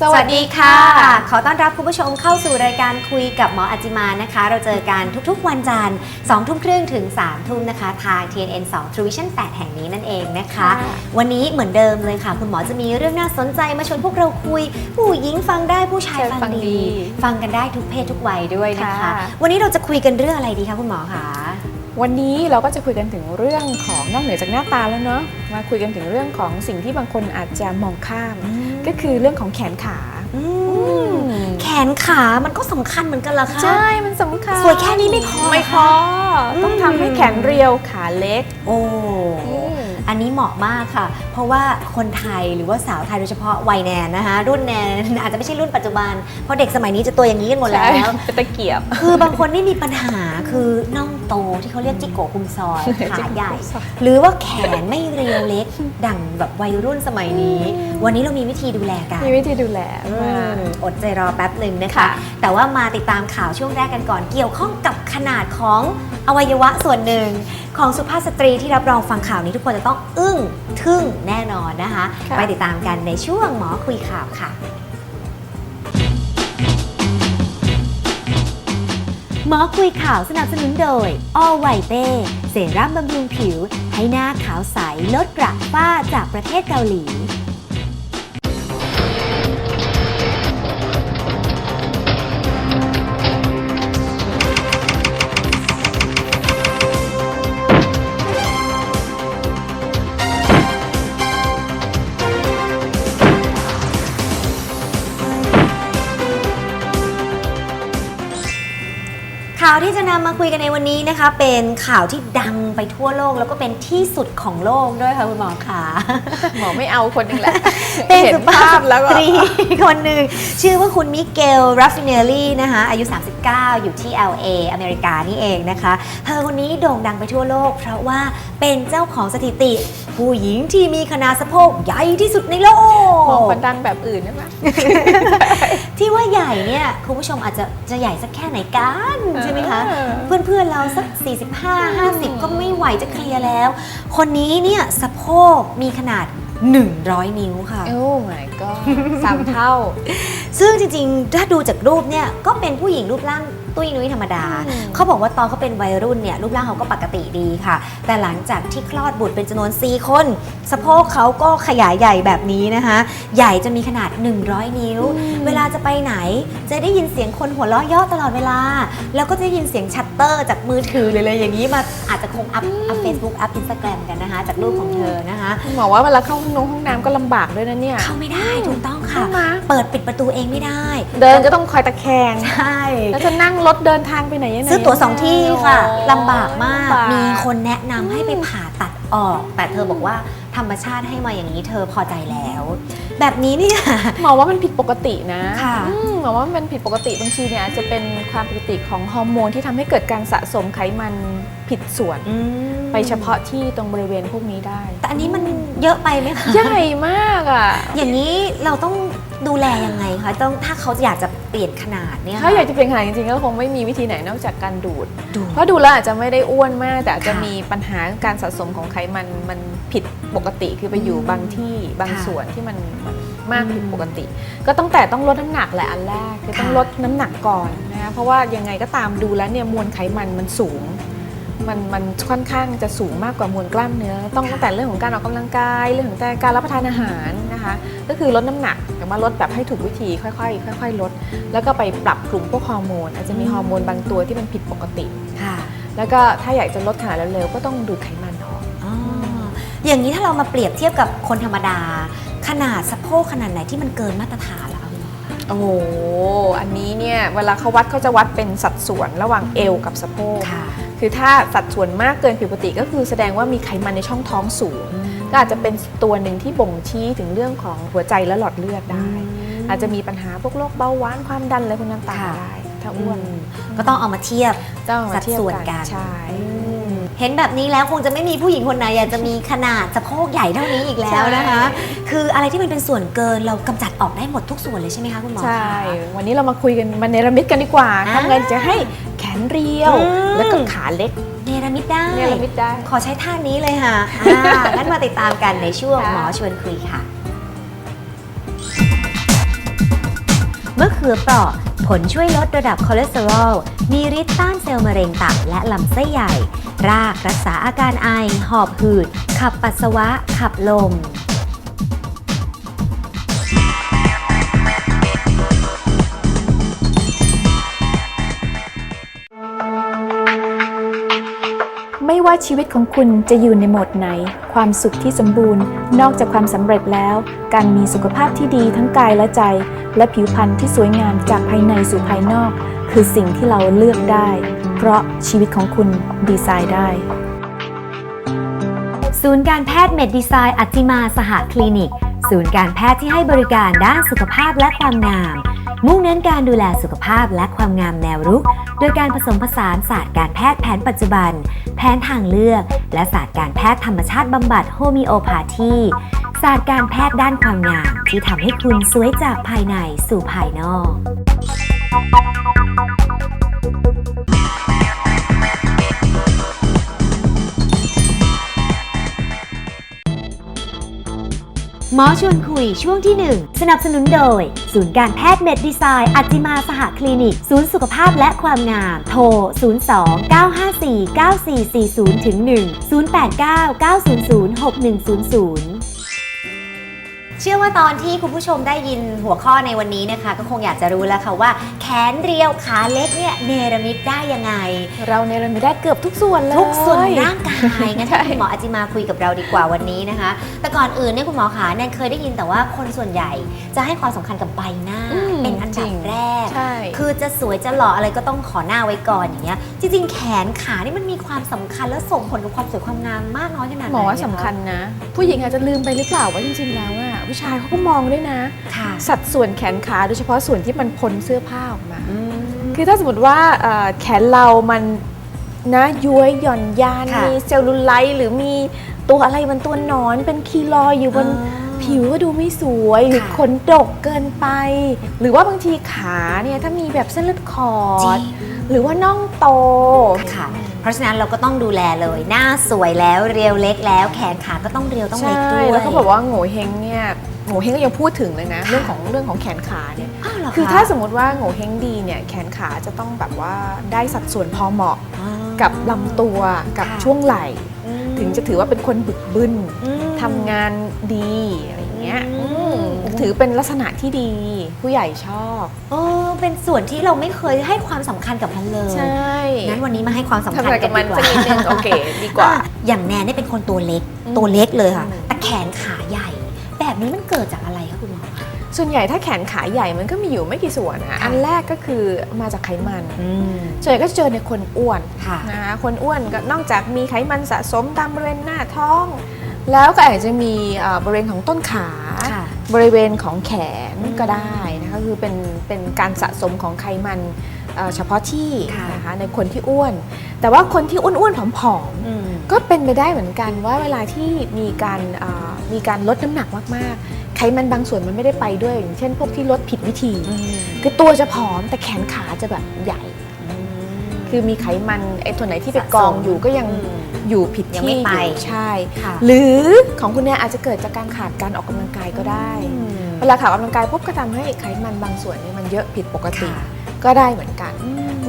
สวัสดีค่ะ ขอต้อนรับคุณผู้ชมเข้าสู่รายการคุยกับหมออาจิมานะคะ เราเจอกันทุกๆ วันจันทร์2ทุ่มครึ่งถึง3ทุ่มนะคะ ทาง TNN 2 True Vision 8 แห่งนี้นั่นเองนะคะค่ะวันนี้เหมือนเดิมเลยค่ะ คุณหมอจะมีเรื่องน่าสนใจมาชวนพวกเราคุย ผู้หญิงฟังได้ผู้ชายฟังฟังดีดี ฟังกันได้ทุกเพศทุกวัยด้วยนะคะค่ะวันนี้เราจะคุยกันเรื่องอะไรดีคะคุณหมอคะวันนี้เราก็จะคุยกันถึงเรื่องของนอกเหนือจากหน้าตาแล้วเนาะมาคุยกันถึงเรื่องของสิ่งที่บางคนอาจจะมองข้าม ก็คือเรื่องของแขนขาอืมแขนขามันก็สำคัญเหมือนกันเหรอคะใช่ มันสำคัญสวยแค่นี้ไม่พอไม่พออืมต้องทำให้แขนเรียวขาเล็ก โอ้ อันนี้เหมาะมากค่ะ เพราะว่าคนไทยหรือว่าสาวไทยโดยเฉพาะวัยแนนนะคะ รุ่นแนน อาจจะไม่ใช่รุ่นปัจจุบัน เพราะเด็กสมัยนี้จะตัวอย่างนี้กันหมดแล้ว ใช่เป็นตะเกียบ คือบางคนนี่มีปัญหาคือน่อง โตที่เขาเรียกจิโกะคุมซอยขาใหญ่ หรือว่าแขนไม่เรียวเล็ก ดั่งแบบวัยรุ่นสมัยนี้ วันนี้เรามีวิธีดูแลกัน มีวิธีดูแลอืมามอดใจรอแป๊บหนึ่งนะคะค่ะแต่ว่ามาติดตามข่าวช่วงแรกกันก่อน เกี่ยวข้องกับขนาดของอวัยวะส่วนหนึ่งของสุภาพสตรีที่รับรองฟังข่าวนี้ทุกคนจะต้องอึ้งทึ่งแน่นอนนะคะค่ะไปติดตามกันในช่วงหมอคุยข่าวค่ะ หมอคุยข่าวสนับสนุนโดยออไวเต้เซรั่มบำรุงผิว ให้หน้าขาวใสลดกระฝ้าจากประเทศเกาหลี ข่าวที่จะนำมาคุยกันในวันนี้นะคะ เป็นข่าวที่ดังไปทั่วโลก แล้วก็เป็นที่สุดของโลกด้วยค่ะคุณหมอขาหมอไม่เอาคนหนึงแหละเป็นเห็นสุภาภาพพแล้วสก็ตรีคนหนึ่งชื่อว่าคุณมิเกลราฟิเนลลี่นะคะอายุ 39 อยู่ที่ LA อเมริกานี่เองนะคะเธอคนนี้โด่งดังไปทั่วโลก เพราะว่าเป็นเจ้าของสถิติ ผู้หญิงที่มีขนาดสะโพกใหญ่ที่สุดในโลหมอกกคนดังแบบอื่นได้ไหมที่ว่าใหญ่เนี่ยคุณผู้ชมอาจจะจะใหญ่สักแค่ไหนกันใช่ไหมคะเออเพื่อนๆเราสัก 45 50 ก็ไม่ไหวจะเคลียร์แล้ว คนนี้เนี่ยสะโพกมีขนาด 100 นิ้วค่ะ โอ้ my god สามเท่า ซึ่งจริงๆ ถ้าดูจากรูปเนี่ยก็เป็นผู้หญิงรูปร่าง ตุ้ยนุ้ยธรรมดาอืมเขาบอกว่าตอนเขาเป็นวัยรุ่นเนี่ยรูปร่างเขาก็ปกติดีค่ะ แต่หลังจากที่คลอดบุตรเป็นจำนวน 4 คน สะโพกเขาก็ขยายใหญ่แบบนี้นะคะ ใหญ่จะมีขนาด 100 นิ้ว เวลาจะไปไหน จะได้ยินเสียงคนหัวเราะเย่อตลอดเวลา แล้วก็จะได้ยินเสียงชัตเตอร์จากมือถือเลยเลยอย่างนี้มาอาจจะคงอัพอัพเฟซบุ๊กอัพอินสตาแกรมกันนะคะ จากรูปของเธอนะคะหมอว่าเวลาเข้าห้องน้ำห้องน้ำก็ลำบากด้วยนะเนี่ยเข้าไม่ได้ถูกต้องค่ะใช่ไหมเปิดปิดประตูเองไม่ได้ เดินก็ต้องคอยตะแคงใช่แล้วจะนั่งรถเดินทางไปไหนยังไงซื้อตั๋วสองที่ค่ะลำบากมากลำบมีคนแนะนำให้ไปผ่าตัดออก แต่เธอบอกว่าธรรมชาติให้มาอย่างนี้เธอพอใจแล้ว แบบนี้เนี่ยหมอว่ามันผิดปกตินะค่ะอืมหมอว่ามันผิดปกติบางทีเนี่ยอาจจะเป็นความปกติของฮอร์โมนที่ทำให้เกิดการสะสมไขมันผิดส่วนไปเฉพาะที่ตรงบริเวณพวกนี้ได้ แต่อันนี้มันเยอะไปไหมคะใหญ่มากอะอย่างนี้เราต้องดูแลยังไงคะต้องถ้าเขาอยากจะเปลี่ยนขนาดเนี่ยถ้าอยากจะเปลี่ยนขนาดจริงๆก็คงไม่มีวิธีไหนนอกจากการดูด ดูเพราะดูแล้วอาจจะไม่ได้อ้วนมาก แต่อาจจะค่ะมีปัญหาการสะสมของไขมันมันผิดปกติคือไปอยู่อืมบางที่บางค่ะส่วนที่มันมากอืมผิดปกติ ก็ต้องแต่ต้องลดน้ำหนักแหละอันแรกคือต้องค่ะลดน้ำหนักก่อนนะคะเพราะว่ายังไงก็ตามดูแล้วเนี่ยมวลไขมันมันสูง มันมันค่อนข้างจะสูงมากกว่ามวลกล้ามเนื้อ ต้องตั้งแต่เรื่องของการออกกำลังกายเรื่องของการรับประทานอาหารนะคะ ก็คือลดน้ำหนักแต่ว่าลดแบบให้ถูกวิธีค่อยๆค่อย ๆ ลด แล้วก็ไปปรับกลุ่มพวกฮอร์โมน อาจจะมีอืมฮอร์โมนบางตัวที่มันผิดปกติค่ะ แล้วก็ถ้าอยากจะลดขนาดเร็วๆก็ต้องดูดไขมันออกอ๋ออย่างนี้ถ้าเรามาเปรียบเทียบกับคนธรรมดา ขนาดสะโพกขนาดไหนที่มันเกินมาตรฐานแล้วคะคุณหมอโอ้โห อันนี้เนี่ยเวลาเขาวัดเขาจะวัดเป็นสัดส่วนระหว่างเอวกับสะโพก ค่ะคือถ้าสัดส่วนมากเกินผิดปกติก็คือแสดงว่ามีไขมันในช่องท้องสูง ก็อาจจะเป็นตัวหนึ่งที่บ่งชี้ถึงเรื่องของหัวใจและหลอดเลือดได้ อาจจะมีปัญหาพวกโรคเบาหวานความดันอะไรพวกนั้นตามมาได้ ถ้าอ้วนก็ต้องเอามาเทียบต้องมาสัดเทียบส่วนกันใช่ เห็นแบบนี้แล้วคงจะไม่มีผู้หญิงคนไหนอยากจะมีขนาดสะโพกใหญ่เท่านี้อีกแล้วนะคะ คืออะไรที่มันเป็นส่วนเกินเรากำจัดออกได้หมดทุกส่วนเลยใช่ไหมคะคุณหมอใช่คะวันนี้เรามาคุยกันมาเนรมิตกันดีกว่าอ่าทำไงจะให้แขนเรียวอืมแล้วก็ขาเล็กเนรมิตได้เนรมิตได้ ขอใช้ท่านี้เลยค่ะอ่างั้นมาติดตามกันในช่วงค่ะหมอชวนคุยค่ะ มะเขือเปราะผลช่วยลดระดับคอเลสเตอรอล มีฤทธิ์ต้านเซลล์มะเร็งตับและลำไส้ใหญ่ รากรักษาอาการไอ หอบหืด ขับปัสสาวะ ขับลม ว่าชีวิตของคุณจะอยู่ในโหมดไหน ความสุขที่สมบูรณ์ นอกจากความสำเร็จแล้ว การมีสุขภาพที่ดีทั้งกายและใจ และผิวพรรณที่สวยงามจากภายในสู่ภายนอก คือสิ่งที่เราเลือกได้ เพราะชีวิตของคุณดีไซน์ได้ ศูนย์การแพทย์เมดดีไซน์อัจจิมาสหคลินิก ศูนย์การแพทย์ที่ให้บริการด้านสุขภาพและความงาม มุ่งเน้นการดูแลสุขภาพและความงามแนวรุก โดยการผสมผสานศาสตร์การแพทย์แผนปัจจุบัน แผนทางเลือก และศาสตร์การแพทย์ธรรมชาติบำบัดโฮมิโอพาธีศาสตร์การแพทย์ด้านความงาม ที่ทำให้คุณสวยจากภายในสู่ภายนอก หมอชวนคุยช่วงที่ 1 สนับสนุนโดย ศูนย์การแพทย์เมดดีไซน์อัจจิมาสหคลินิก ศูนย์สุขภาพและความงาม โทร 02 954 9440ถึง1 089 900 6100 เชื่อว่าตอนที่คุณผู้ชมได้ยินหัวข้อในวันนี้นะคะ ก็คงอยากจะรู้แล้วค่ะว่า แขนเรียวขาเล็กเนี่ยเนรมิตได้ยังไง เราเนรมิตได้เกือบทุกส่วนเลย ทุกส่วนร่างกายงั้นใช่ให้คุณหมออาจิมาคุยกับเราดีกว่าวันนี้นะคะ แต่ก่อนอื่นเนี่ยคุณหมอขาแนนเคยได้ยินแต่ว่าคนส่วนใหญ่จะให้ความสำคัญกับใบหน้าอืมเป็นอันจดัริบงแรกใช่คือจะสวยจะหล่ออะไรก็ต้องขอหน้าไว้ก่อนอย่างเงี้ยจริง ๆ แขนขานี่มันมีความสำคัญและส่งผลกับความสวยความงามมากน้อยขนาดไหนหมอว่าะะสำคัญนะ ผู้หญิงอาจจะลืมไปหรือเปล่าว่าจริงๆแล้วอะ ผู้ชายเขาก็มองด้วยนะ ค่ะ สัดส่วนแขนขาโดยเฉพาะส่วนที่มันพ้นเสื้อผ้าออกมาอืมคือถ้าสมมติว่าเอ่อแขนเรามันนะย้วยหย่อนยานค่ะมีเซลลูไลท์หรือมีตัวอะไรมันตัวหนอนเป็นคีลอยอยู่บนอ่าผิวก็ดูไม่สวยหรือค่ะขนดกเกินไป หรือว่าบางทีขาเนี่ยถ้ามีแบบเส้นเลือดขอจริดง หรือว่าน่องโต ค่ะ เพราะฉะนั้นเราก็ต้องดูแลเลย หน้าสวยแล้วเรียวเล็กแล้ว แขนขาก็ต้องเรียวต้องเล็กด้วยแล้วเขาบอกว่าโง่เฮงเนี่ย โง่เฮงก็ยังพูดถึงเลยนะ เรื่องของเรื่องของแขนขาเนี่ยอ้าวเหรอคือถ้าสมมติว่าโง่เฮงดีเนี่ยแขนขาจะต้องแบบว่าได้สัดส่วนพอเหมาะอ่ากับลำตัวกับค่ะช่วงไหล่อืมถึงจะถือว่าเป็นคนบึกบึนอืมทำงานดีอะไรอย่างเงี้ยอืมอืมถือเป็นลักษณะที่ดีผู้ใหญ่ชอบเออเป็นส่วนที่เราไม่เคยให้ความสำคัญกับมันเลยใช่งั้นวันนี้มาให้ความสำทำคัญอะไรกักับนมัดีนกว่าสักนิดนึงโอเคดีกว่าอะอย่างแนนเนี่ยเป็นคนตัวเล็กอืมตัวเล็กเลยค่ะอืมแต่แขนขาใหญ่ แบบนี้มันเกิดจากอะไรคะคุณหมอคะส่วนใหญ่ถ้าแขนขาใหญ่มันก็มีอยู่ไม่กี่ส่วนนะค่ะอันแรกก็คือมาจากไขมันอืมส่วนใหญ่ก็จะเจอในคนอ้วนค่ะนะคะคนอ้วนก็นอกจากมีไขมันสะสมตามบริเวณหน้าท้อง แล้วก็อาจจะมีเอ่อบริเวณของต้นขาค่ะบริเวณของแขนอืมก็ได้นะคะคือเป็นเป็นการสะสมของไขมัน เอ่อเฉพาะที่ค่ะ นะคะในคนที่อ้วน แต่ว่าคนที่อ้วนๆผอมๆอืมก็เป็นไปได้เหมือนกันว่าเวลาที่มีการเอ่อมีการลดน้ำหนักมากๆ ไขมันบางส่วนมันไม่ได้ไปด้วยอย่างเช่น พวกที่ลดผิดวิธี คือตัวจะผอมแต่แขนขาจะแบบใหญ่ คือมีไขมันไอ้ตัวไหนที่ไปกองอยู่ก็ยังอืมอยู่ผิดยังที่ไม่ไป อยู่ใช่ ค่ะหรือของคุณเนี่ยอาจจะเกิดจากการขาดการออกกำลังกายก็ได้ เวลาขาดออกกำลังกายปุ๊บก็ทำให้ไขมันบางส่วนเนี่ยมันเยอะผิดปกติ ค่ะ ก็ได้เหมือนกัน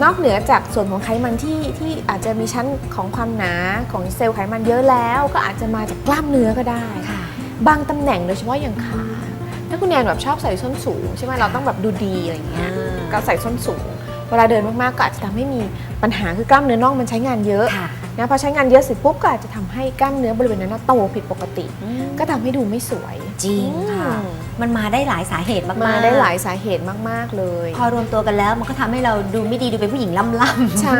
นอกเหนือจากส่วนของไขมันที่ที่อาจจะมีชั้นของความหนาของเซลล์ไขมันเยอะแล้ว ก็อาจจะมาจากกล้ามเนื้อก็ได้ค่ะบางตำแหน่งโดยเฉพาะอย่างขาถ้าคุณแนนแบบชอบใส่ส้นสูงใช่ไหมเราต้องแบบดูดีอะไรอย่างเงี้ยก็ใส่ส้นสูง เวลาเดินมากๆก็อาจจะทำให้มีปัญหาคือกล้ามเนื้อน่องมันใช้งานเยอะค่ะ นะพอใช้งานเยอะเสร็จปุ๊บก็อาจจะทำให้กล้ามเนื้อบริเวณนั้นนะโตผิดปกติ ก็ทำให้ดูไม่สวยจริงค่ะอืมมันมาได้หลายสาเหตุมากๆมาได้หลายสาเหตุมากๆเลย พอรวมตัวกันแล้วมันก็ทำให้เราดูไม่ดีดูเป็นผู้หญิงล่ำๆใช่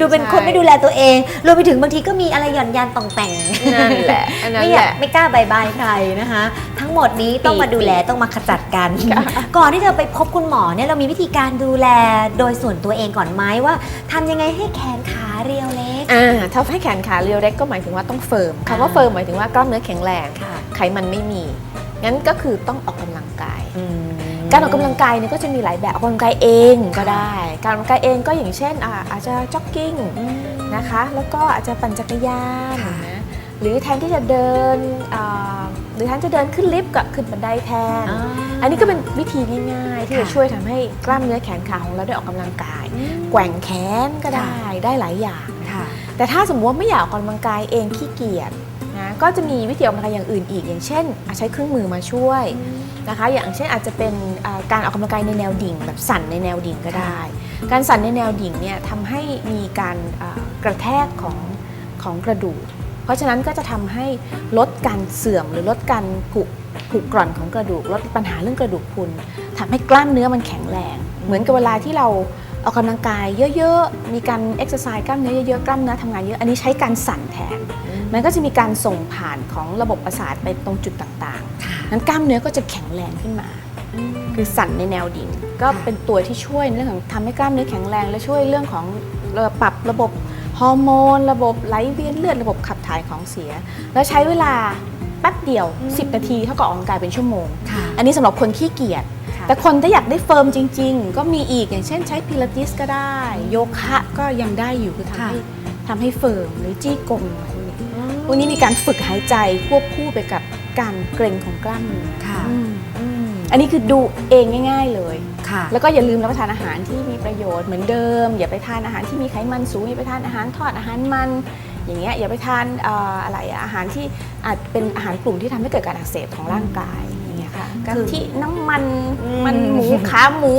ดูเป็นคนใช่ไม่ดูแลตัวเองรวมไปถึงบางทีก็มีอะไรหย่อนยานต่องแต่งนั่นแหละอันนั้นไม่อแหยากละไม่กล้าบายบายใครนะคะ ทั้งหมดนี้ต้องมาดูแลต้องมาขจัดกัน ก่อนที่เธอไปพบคุณหมอเนี่ยเรามีวิธีการดูแลโดยส่วนตัวเองก่อนไหมว่าทำยังไงให้แขนขาเรียวเล็ก อ่าถ้าให้แขนขาเรียวเล็กก็หมายถึงว่าต้องเฟิร์มคำว่าเฟิร์มหมายถึงว่ากล้ามเนื้อแข็งแรงค่ะไขมันไม่มี งั้นก็คือต้องออกกำลังกาย การออกกำลังกายเนี่ยก็จะมีหลายแบบออกกำลังกายเองก็ได้ การออกกำลังกายเองก็อย่างเช่นอ่าอาจจะจ็อกกิ้งนะคะ แล้วก็อาจจะปั่นจักรยานค่ะนะหรือแทนที่จะเดินอ่าหรือท่านจะเดินขึ้นลิฟต์ก็ขึ้นบันไดแทน อันนี้ก็เป็นวิธีง่ายๆ ที่จะค่ะช่วยทำให้กล้ามเนื้อแขนขาของเราได้ออกกำลังกาย แกว่งแขนก็ได้ ได้หลายอย่างค่ะ แต่ถ้าสมมติว่าไม่อยากออกกำลังกายเองขี้เกียจนะก็จะมีวิธีออกกำลังกายอย่างอื่นอีก อย่างเช่นอะใช้เครื่องมือมาช่วยนะคะ อย่างเช่นอาจจะเป็นอ่าการออกกำลังกายในแนวดิ่ง แบบสั่นในแนวดิ่งก็ได้ การสั่นในแนวดิ่งเนี่ยทำให้มีการอ่ากระแทกของของกระดูก เพราะฉะนั้นก็จะทำให้ลดการเสื่อมหรือลดการผุผุกร่อนของกระดูก ลดปัญหาเรื่องกระดูกพรุนทำให้กล้ามเนื้อมันแข็งแรง เหมือนกับเวลาที่เรา ออกกำลังกายเยอะๆ มีการเอ็กซ์ไซส์กล้ามเนื้อเยอะๆ กล้ามเนื้อทำงานเยอะ อันนี้ใช้การสั่นแทน มันก็จะมีการส่งผ่านของระบบประสาทไปตรงจุดต่างค่ะๆนั้นกล้ามเนื้อก็จะแข็งแรงขึ้นมา คือสั่นในแนวดิ่ง ก็ค่ะเป็นตัวที่ช่วยในเรื่องของทำให้กล้ามเนื้อแข็งแรง และช่วยเรื่องของเอ่อปรับระบบฮอร์โมน ระบบไหลเวียนเลือด ระบบขับถ่ายของเสีย แล้วใช้เวลาแป๊บเดียว 10 นาทีเท่ากับออกกำลังกายเป็นชั่วโมงค่ะอันนี้สำหรับคนขี้เกียจค่ะ แต่คนที่อยากได้เฟิร์มจริง ๆ ก็มีอีกอย่างเช่นใช้พิลาทิสก็ได้ โยคะก็ยังได้อยู่คือทำค่ะให้ทำให้เฟิร์มหรือจี้กงอะไรพวกนี้พวกนี้มีการฝึกหายใจควบคู่ไปกับการเกร็งของกล้ามเนื้อค่ะอืมอืมอันนี้คือดูเองง่าย ๆเลยค่ะ แล้วก็อย่าลืมรับประทานอาหารที่มีประโยชน์เหมือนเดิม อย่าไปทานอาหารที่มีไขมันสูงอย่าไปทานอาหารทอดอาหารมันอย่างเงี้ยอย่าไปทานเอ่ออะไรอะอาหารที่อาจเป็นอาหารกลุ่มที่ทำให้เกิดการอักเสบของร่างกาย กะทิน้ำมันอืมมันหมูขาหมู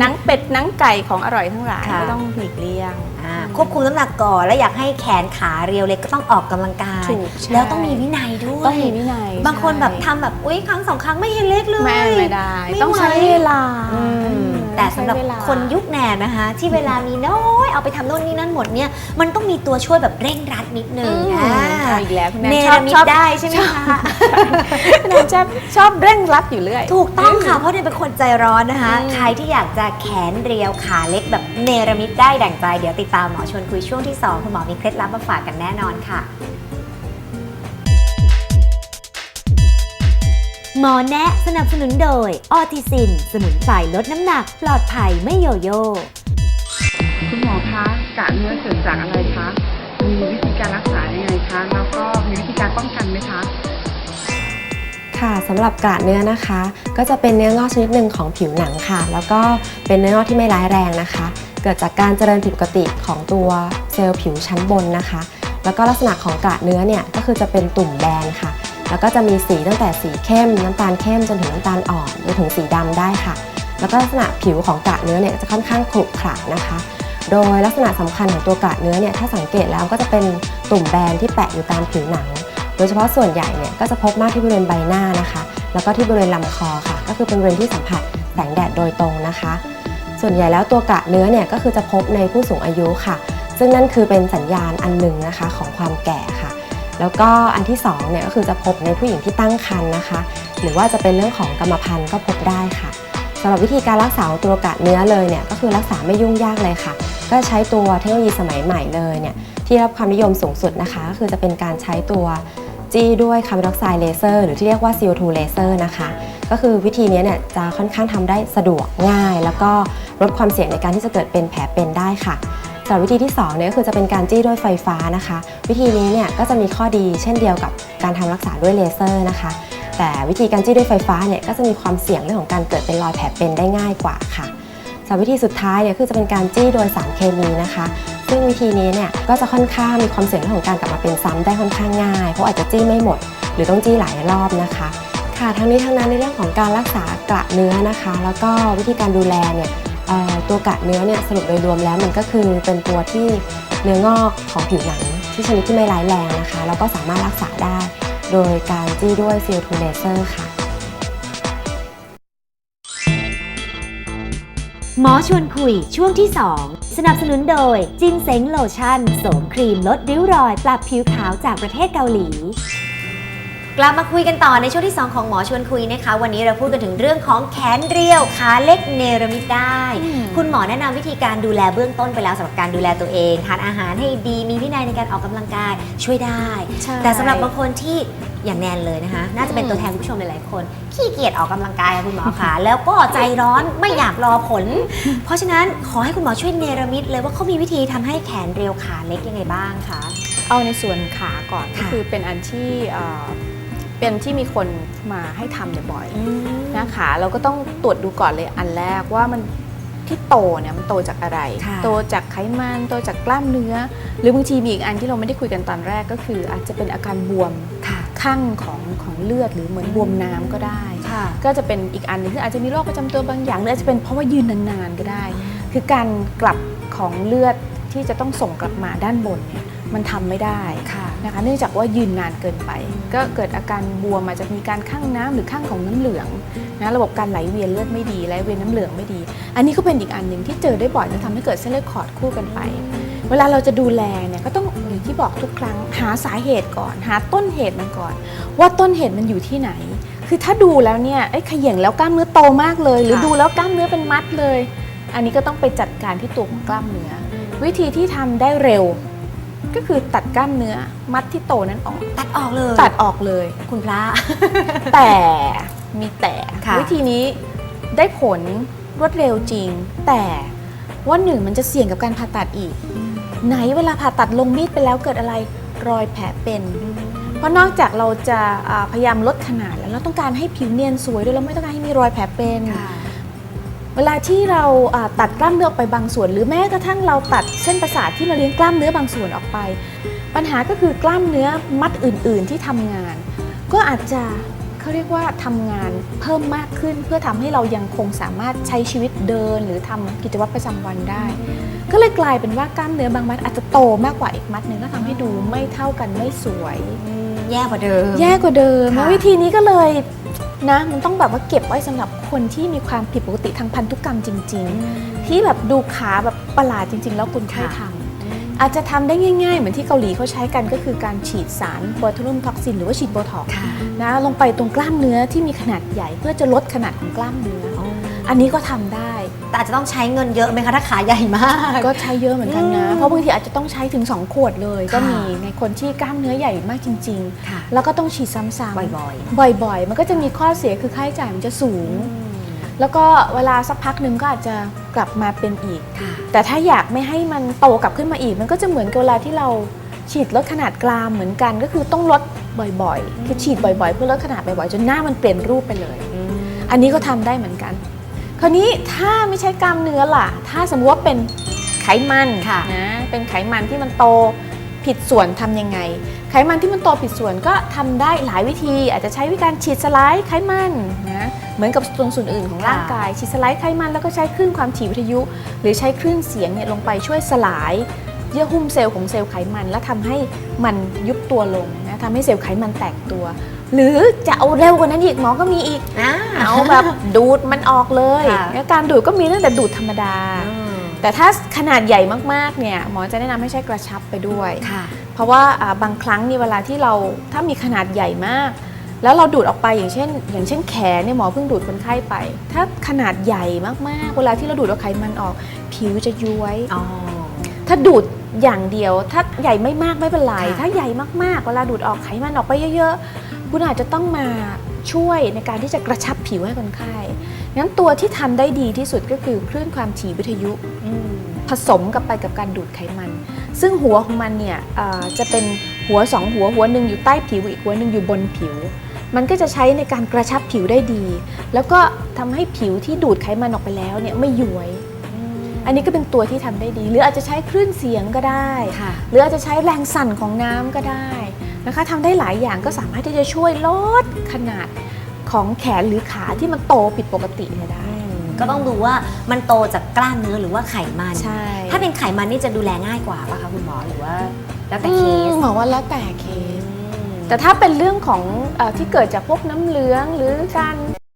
หนังเป็ดหนังไก่ของอร่อยทั้งหลายค่ะก็ต้องหลีกเลี่ยงอ่าควบคุมน้ำหนักก่อนแล้วอยากให้แขนขาเรียวเล็กก็ต้องออกกำลังกายถูกใช่แล้วต้องมีวินัยด้วยต้องมีวินัย บางคนแบบใช่ทำแบบอุ้ยครั้งสองครั้งไม่เห็นเล็กเลยไม่ไม่ได้ไม่ต้องใช้ไหวเวลาอืมอืม แต่สำหรับใช้เวลาคนยุคแหนนนะคะ ที่เวลามีน้อยเอาไปทำโน่นนี่นั่นหมดเนี่ยมันต้องมีตัวช่วยแบบเร่งรัดนิดนึงอืมอ่าเอาอีกแล้วคุณแนนเนชรอบมิชตอบได้ใช่ไหมคะคุณแนนชอบชอบเร่งรัดอยู่เรื่อย ถูกต้องค่ะเพราะเนี่ยเป็นคนใจร้อนนะคะอืมใครที่อยากจะแขนเรียวขาเล็กแบบเนรมิตได้ดั่งใจ เดี๋ยวติดตามหมอชวนคุยช่วงที่ 2 คุณหมอมีเคล็ดลับมาฝากกันแน่นอนค่ะ หมอแนะสนับสนุนโดยออทิซิน สมุนไพรลดน้ำหนัก ปลอดภัยไม่โยโย่คุณหมอคะกะเนื้อเกิดจากอะไรคะ มีวิธีการรักษายังไงคะ แล้วก็มีวิธีการป้องกันไหมคะ ค่ะสำหรับกระเนื้อนะคะ ก็จะเป็นเนื้องอกชนิดหนึ่งของผิวหนังค่ะ แล้วก็เป็นเนื้องอกที่ไม่ร้ายแรงนะคะ เกิดจากการเจริญผิดปกติของตัวเซลล์ผิวชั้นบนนะคะ แล้วก็ลักษณะของกระเนื้อเนี่ยก็คือจะเป็นตุ่มแบนค่ะ แล้วก็จะมีสีตั้งแต่สีเข้ม น้ำตาลเข้มจนถึงน้ำตาลอ่อนจนถึงสีดำได้ค่ะ แล้วก็ลักษณะผิวของกระเนื้อเนี่ยจะค่อนข้างขรุขระนะคะ โดยลักษณะสำคัญของตัวกระเนื้อเนี่ยถ้าสังเกตแล้วก็จะเป็นตุ่มแบนที่แปะอยู่ตามผิวหนัง โดยเฉพาะส่วนใหญ่เนี่ยก็จะพบมากที่บริเวณใบหน้านะคะ แล้วก็ที่บริเวณลำคอค่ะ ก็คือเป็นบริเวณที่สัมผัสแสงแดดโดยตรงนะคะ ส่วนใหญ่แล้วตัวกระเนื้อเนี่ยก็คือจะพบในผู้สูงอายุค่ะ ซึ่งนั่นคือเป็นสัญญาณอันหนึ่งนะคะของความแก่ค่ะ แล้วก็อันที่สองเนี่ยก็คือจะพบในผู้หญิงที่ตั้งครรภ์นะคะ หรือว่าจะเป็นเรื่องของกรรมพันธุ์ก็พบได้ค่ะสำหรับวิธีการรักษาตัวกะเนื้อเลยเนี่ยก็คือรักษาไม่ยุ่งยากเลยค่ะ ก็ใช้ตัวเทคโนโลยีสมัยใหม่เลยเนี่ยที่รับความนิยมสูงสุดนะคะก็คือจะเป็นการใช้ตัวจี้ด้วยคาร์บอนไดออกไซด์เลเซอร์หรือที่เรียกว่า CO2 เลเซอร์นะคะ ก็คือวิธีนี้เนี่ยจะค่อนข้างทำได้สะดวกง่าย แล้วก็ลดความเสี่ยงในการที่จะเกิดเป็นแผลเป็นได้ค่ะ สำหรับวิธีที่2เนี่ยก็คือจะเป็นการจี้ด้วยไฟฟ้านะคะ วิธีนี้เนี่ยก็จะมีข้อดีเช่นเดียวกับการทำรักษาด้วยเลเซอร์นะคะ แต่วิธีการจี้ด้วยไฟฟ้าเนี่ยก็จะมีความเสี่ยงเรื่องของการเกิดเป็นรอยแผลเป็นได้ง่ายกว่าค่ะสำหรับวิธีสุดท้ายเนี่ยคือจะเป็นการจี้โดยสารเคมีนะคะ ซึ่งวิธีนี้เนี่ยก็จะค่อนข้างมีความเสี่ยงเรื่องของการกลับมาเป็นซ้ำได้ค่อนข้างง่ายเพราะอาจจะจี้ไม่หมด หรือต้องจี้หลายรอบนะคะค่ะทั้งนี้ทั้งนั้นในเรื่องของการรักษากระเนื้อนะคะ แล้วก็วิธีการดูแลเนี่ย ตัวกระเนื้อเนี่ยสรุปโดยรวมแล้วมันก็คือเป็นตัวที่เนื้องอกของผิวหนังที่ชนิดที่ไม่ร้ายแรงนะคะแล้วก็สามารถรักษาได้โดยการจี้ด้วย CO2 laser ค่ะ หมอชวนคุยช่วงที่ 2 สนับสนุนโดยจินเซ็งโลชั่น โสมครีมลดริ้วรอย ปรับผิวขาวจากประเทศเกาหลี กลับมาคุยกันต่อในช่วงที่ 2 ของหมอชวนคุยนะคะ วันนี้เราพูดกันถึงเรื่องของแขนเรียวขาเล็กเนรมิตได้ คุณหมอแนะนำวิธีการดูแลเบื้องต้นไปแล้วสำหรับการดูแลตัวเองทานอาหารให้ดีมีวินัยในการออกกำลังกายช่วยได้ใช่แต่สำหรับบางคนที่อย่างแนนเลยนะคะ น่าจะเป็นอืมตัวแทนคุณผู้ชมหลายๆคน ขี้เกียจออกกำลังกายค่ะคุณหมอคะแล้วก็ใจร้อนไม่อยากรอผล เพราะฉะนั้นขอให้คุณหมอช่วยเนรมิตเลยว่าเขามีวิธีทำให้แขนเรียวขาเล็กยังไงบ้างคะเอาในส่วนขาก่อนก็ค่ะคือเป็นอันที่ เอ่อเป็นที่มีคนมาให้ทำเนี่ยบ่อยนะคะ เราก็ต้องตรวจดูก่อนเลยอันแรกว่ามันที่โตเนี่ยมันโตจากอะไรค่ะโตจากไขมันโตจากกล้ามเนื้อ หรือบางทีมีอีกอันที่เราไม่ได้คุยกันตอนแรกก็คือ อาจจะเป็นอาการบวมค่ะข้างของของเลือดหรือเหมือนบวมน้ำก็ได้ค่ะก็จะเป็นอีกอันหนึงคืออาจจะมีโรคประจำตัวบางอย่างหรืออาจจะเป็นเพราะว่ายืนนานๆก็ได้ คือการกลับของเลือดที่จะต้องส่งกลับมาด้านบนเนี่ย มันทำไม่ได้ค่ะนะคะเนื่องจากว่ายืนนานเกินไป ก็เกิดอาการบวมอาจจะมีการข้างน้ำหรือข้างของน้ำเหลืองนะระบบการไหลเวียนเลือดไม่ดีไหลเวียนน้ำเหลืองไม่ดี อันนี้ก็เป็นอีกอันหนึ่งที่เจอได้บ่อยจะทำให้เกิดเส้นเลือดขอดคู่กันไป เวลาเราจะดูแลเนี่ยก็ต้องอย่างที่บอกทุกครั้งหาสาเหตุก่อน หาต้นเหตุมันก่อน ว่าต้นเหตุมันอยู่ที่ไหน คือถ้าดูแล้วเนี่ยไอ้ยเขย่งแล้วกล้ามเนื้อโตมากเลย หรือค่ะดูแล้วกล้ามเนื้อเป็นมัดเลย อันนี้ก็ต้องไปจัดการที่ตัวของกล้ามเนื้อวิธีที่ทำได้เร็ว ก็คือตัดกล้ามเนื้อมัดที่โตนั้นออก ตัดออกเลยตัดออกเลย คุณพระ แต่มีแต่ค่ะวิธีนี้ได้ผลรวดเร็วจริง แต่ว่าหนึ่งมันจะเสี่ยงกับการผ่าตัดอีก ไหนเวลาผ่าตัดลงมีดไปแล้วเกิดอะไรรอยแผลเป็น เพราะนอกจากเราจะอ่าพยายามลดขนาดแล้วเราต้องการให้ผิวเนียนสวยด้วยเราไม่ต้องการให้มีรอยแผลเป็นค่ะ เวลาที่เราอ่าตัดกล้ามเนื้อออกไปบางส่วน หรือแม้กระทั่งเราตัดเส้นประสาทที่มาเลี้ยงกล้ามเนื้อบางส่วนออกไป ปัญหาก็คือกล้ามเนื้อมัดอื่น ๆ ที่ทำงาน ก็อาจจะเขาเรียกว่าทำงานเพิ่มมากขึ้น เพื่อทำให้เรายังคงสามารถใช้ชีวิตเดิน หรือทำกิจวัตรประจำวันได้ ก็เลยกลายเป็นว่ากล้ามเนื้อบางมัดอาจจะโตมากกว่าอีกมัดหนึ่งแล้วทำให้ดูไม่เท่ากันไม่สวย แย่กว่าเดิม แย่กว่าเดิมค่ะแล้ววิธีนี้ก็เลย นะมันต้องแบบว่าเก็บไว้สำหรับคนที่มีความผิดปกติทางพันธุกรรมจริง ๆ ที่แบบดูขาแบบประหลาดจริง ๆ แล้วคุณค่อยทำอาจจะทำได้ง่าย ๆ เหมือนที่เกาหลีเขาใช้กันก็คือการฉีดสารโบทูลุมท็อกซินหรือว่าฉีดโบท็อกซ์ค่ะนะลงไปตรงกล้ามเนื้อที่มีขนาดใหญ่เพื่อจะลดขนาดของกล้ามเนื้อ ออันนี้ก็ทำได้ แต่อาจจะต้องใช้เงินเยอะไหมคะถ้าขาใหญ่มาก ก็ใช้เยอะเหมือนกันนะ อืมเพราะบางทีอาจจะต้องใช้ถึง 2 ขวดเลย ก็ค่ะ มีในคนที่กล้ามเนื้อใหญ่มากจริง ค่ะ ๆ แล้วก็ต้องฉีดซ้ำๆบ่อยบ่อยๆ มันก็จะมีข้อเสียคือค่าใช้จ่ายมันจะสูงแล้วก็เวลาสักพักหนึ่งก็อาจจะกลับมาเป็นอีก ค่ะ แต่ถ้าอยากไม่ให้มันโตกลับขึ้นมาอีก มันก็จะเหมือนกับเวลาที่เราฉีดลดขนาดกรามเหมือนกัน ก็คือต้องลดบ่อยๆ คือฉีดบ่อยๆ เพื่อลดขนาดบ่อยๆ จนหน้ามันเปลี่ยนรูปไปเลย อันนี้ก็ทำได้เหมือนกัน คราวนี้ถ้าไม่ใช่กล้ามเนื้อล่ะ ถ้าสมมติว่าเป็นไขมันค่ะนะเป็นไขมันที่มันโตผิดส่วนทำยังไง ไขมันที่มันโตผิดส่วนก็ทำได้หลายวิธี อาจจะใช้วิธีการฉีดสลายไขมันนะเหมือนกับตรงส่วนอื่นของร่างกาย ฉีดสลายไขมันแล้วก็ใช้คลื่นความถี่วิทยุ หรือใช้คลื่นเสียงเนี่ยลงไปช่วยสลายเยื่อหุ้มเซลล์ของเซลล์ไขมัน แล้วทำให้มันยุบตัวลงนะทำให้เซลล์ไขมันแตกตัว หรือจะเอาเร็วกว่านั้นอีกหมอก็มีอีกอ่าเอาแบบดูดมันออกเลยค่ะ แล้วการดูดก็มีตั้งแต่ดูดธรรมดา แต่ถ้าขนาดใหญ่มากๆเนี่ยหมอจะแนะนำให้ใช้กระชับไปด้วย ค่ะ เพราะว่าอ่าบางครั้งนี่เวลาที่เราถ้ามีขนาดใหญ่มาก แล้วเราดูดออกไปอย่างเช่น อย่างเช่นแขนเนี่ยหมอเพิ่งดูดคนไข้ไป ถ้าขนาดใหญ่มากๆ เวลาที่เราดูดเอาไขมันออก ผิวจะย้วย อ๋อ ถ้าดูดอย่างเดียว ถ้าใหญ่ไม่มากไม่เป็นไร ค่ะ ถ้าใหญ่มากๆ เวลาดูดออกไขมันออกไปเยอะๆ คุณอาจจะต้องมาช่วยในการที่จะกระชับผิวให้คนไข้งั้นตัวที่ทำได้ดีที่สุดก็คือคลื่นความถี่วิทยุผสมกับไปกับการดูดไขมัน ซึ่งหัวของมันเนี่ยเอ่อจะเป็นหัวสองหัวหัวหนึ่งอยู่ใต้ผิวอีกหัวหนึ่งอยู่บนผิว มันก็จะใช้ในการกระชับผิวได้ดี แล้วก็ทำให้ผิวที่ดูดไขมันออกไปแล้วเนี่ยไม่ย้วย อันนี้ก็เป็นตัวที่ทำได้ดี หรืออาจจะใช้คลื่นเสียงก็ได้ค่ะหรืออาจจะใช้แรงสั่นของน้ำก็ได้ นะคะทำได้หลายอย่างก็สามารถที่จะช่วยลดขนาดของแขนหรือขาที่มันโตผิดปกติเนี่ยได้ ก็ต้องดูว่ามันโตจากกล้ามเนื้อหรือว่าไขมัน ใช่ ถ้าเป็นไขมันนี่จะดูแลง่ายกว่าป่ะคะคุณหมอหรือว่า แล้วแต่เคสอืมหมอว่าแล้วแต่เคส แต่ถ้าเป็นเรื่องของเออที่เกิดจากพวกน้ำเหลืองหรือการ